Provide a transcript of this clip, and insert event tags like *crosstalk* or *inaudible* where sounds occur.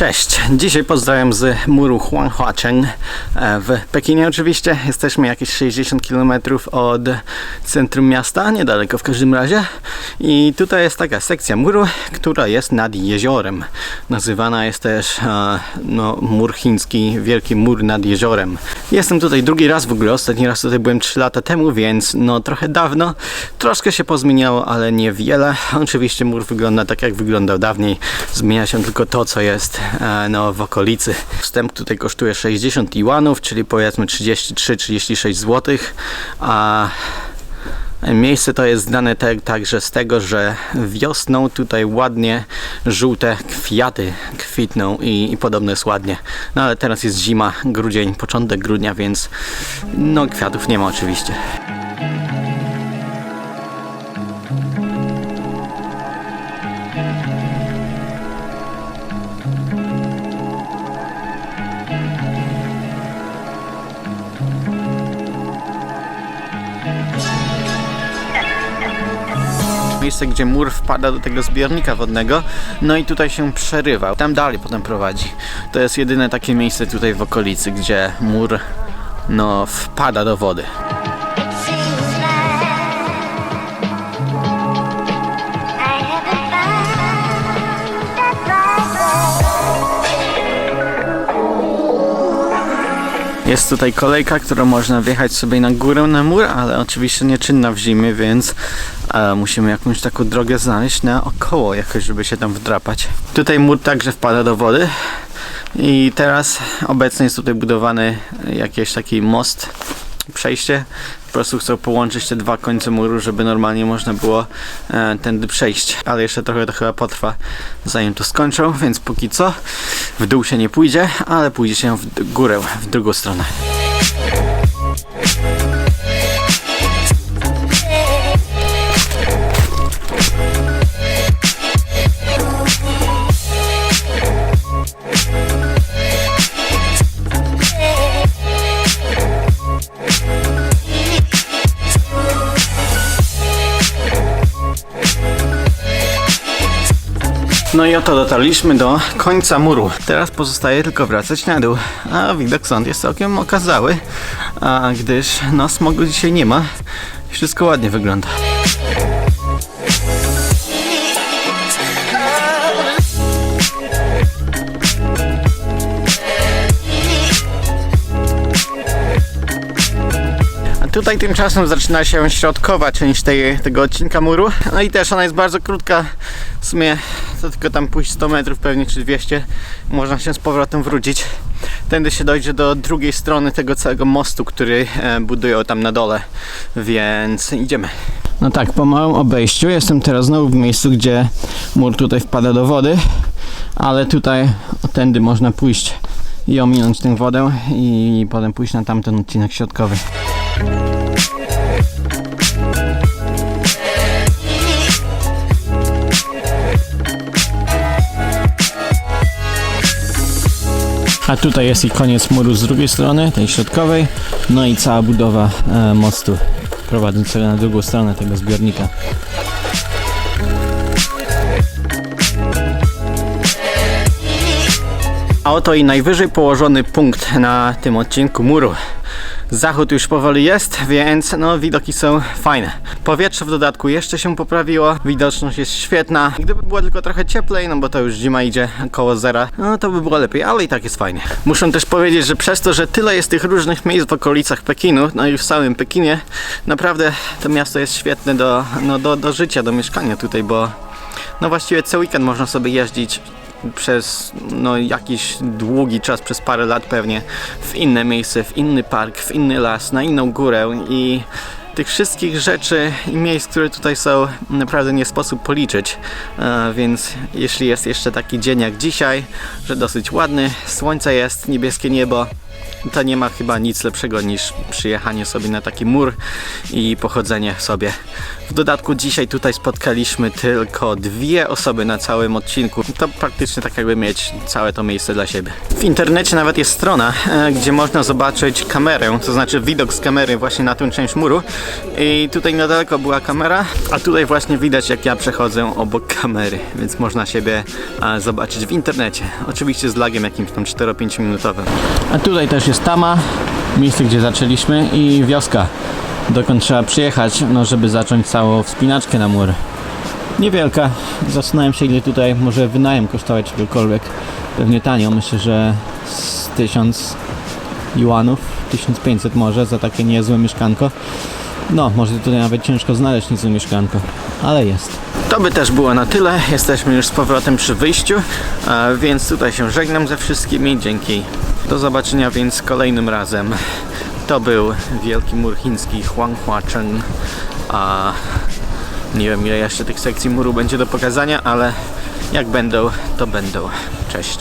Cześć, dzisiaj pozdrawiam z muru Huanghuacheng e, w Pekinie oczywiście. Jesteśmy jakieś 60 km od centrum miasta, niedaleko w każdym razie. I tutaj jest taka sekcja muru, która jest nad jeziorem. Nazywana jest też no, mur chiński, wielki mur nad jeziorem. Jestem tutaj drugi raz w ogóle, ostatni raz tutaj byłem 3 lata temu, więc no trochę dawno. Troszkę się pozmieniało, ale niewiele. *laughs* Oczywiście mur wygląda tak jak wyglądał dawniej. Zmienia się tylko to, co jest e, no, w okolicy. Wstęp tutaj kosztuje 60 iwanów, czyli powiedzmy 33-36 zł. A Miejsce to jest znane te, także z tego, że wiosną tutaj ładnie żółte kwiaty kwitną i, i podobno jest ładnie. No ale teraz jest zima, grudzień, początek grudnia, więc no kwiatów nie ma oczywiście. Miejsce, gdzie mur wpada do tego zbiornika wodnego, no i tutaj się przerywa. Tam dalej potem prowadzi. To jest jedyne takie miejsce tutaj w okolicy, gdzie mur no wpada do wody. Jest tutaj kolejka, którą można wjechać sobie na górę na mur, ale oczywiście nieczynna w zimie, więc e, musimy jakąś taką drogę znaleźć naokoło jakoś, żeby się tam wdrapać. Tutaj mur także wpada do wody i teraz obecnie jest tutaj budowany jakiś taki most, przejście. Po prostu chcą połączyć te dwa końce muru, żeby normalnie można było e, tędy przejść. Ale jeszcze trochę to chyba potrwa, zanim to skończą, więc póki co w dół się nie pójdzie, ale pójdzie się w górę, w drugą stronę. No i oto dotarliśmy do końca muru. Teraz pozostaje tylko wracać na dół. A widok stąd jest całkiem okazały, a gdyż no smogu dzisiaj nie ma. Wszystko ładnie wygląda. Tutaj tymczasem zaczyna się środkowa część tej, tego odcinka muru. No i też ona jest bardzo krótka. W sumie to tylko tam pójść 100 metrów pewnie czy 200. Można się z powrotem wrócić. Tędy się dojdzie do drugiej strony tego całego mostu, który e, budują tam na dole. Więc idziemy. No tak, po małym obejściu jestem teraz znowu w miejscu, gdzie mur tutaj wpada do wody. Ale tutaj tędy można pójść i ominąć tę wodę i potem pójść na tamten odcinek środkowy. A tutaj jest i koniec muru z drugiej strony, tej środkowej, no i cała budowa e, mostu prowadzącego na drugą stronę tego zbiornika. A oto i najwyżej położony punkt na tym odcinku muru. Zachód już powoli jest, więc no widoki są fajne. Powietrze w dodatku jeszcze się poprawiło, widoczność jest świetna. Gdyby było tylko trochę cieplej, no bo to już zima idzie koło zera, no to by było lepiej, ale i tak jest fajnie. Muszę też powiedzieć, że przez to, że tyle jest tych różnych miejsc w okolicach Pekinu, no i w samym Pekinie, naprawdę to miasto jest świetne do, no, do, do życia, do mieszkania tutaj, bo no właściwie cały weekend można sobie jeździć przez no, jakiś długi czas, przez parę lat pewnie, w inne miejsce, w inny park, w inny las, na inną górę i tych wszystkich rzeczy i miejsc, które tutaj są, naprawdę nie sposób policzyć. E, więc jeśli jest jeszcze taki dzień jak dzisiaj, że dosyć ładny, słońce jest, niebieskie niebo, to nie ma chyba nic lepszego niż przyjechanie sobie na taki mur i pochodzenie sobie. W dodatku dzisiaj tutaj spotkaliśmy tylko dwie osoby na całym odcinku. To praktycznie tak jakby mieć całe to miejsce dla siebie. W internecie nawet jest strona, e, gdzie można zobaczyć kamerę, to znaczy widok z kamery właśnie na tę część muru. I tutaj niedaleko była kamera, a tutaj właśnie widać jak ja przechodzę obok kamery, więc można siebie e, zobaczyć w internecie. Oczywiście z lagiem jakimś tam 4-5 minutowym. A tutaj też jest Tama, miejsce gdzie zaczęliśmy i wioska, dokąd trzeba przyjechać, no żeby zacząć całą wspinaczkę na mur. Niewielka, zastanawiam się ile tutaj może wynajem kosztować czegokolwiek. Pewnie tanio, myślę, że z 1000 juanów, 1500 może za takie niezłe mieszkanko. No, może tutaj nawet ciężko znaleźć niezłe mieszkanko, ale jest. To by też było na tyle. Jesteśmy już z powrotem przy wyjściu, więc tutaj się żegnam ze wszystkimi. Dzięki. Do zobaczenia więc kolejnym razem. To był Wielki Mur Chiński Huanghuacheng. A nie wiem ile jeszcze tych sekcji muru będzie do pokazania, ale jak będą, to będą. Cześć.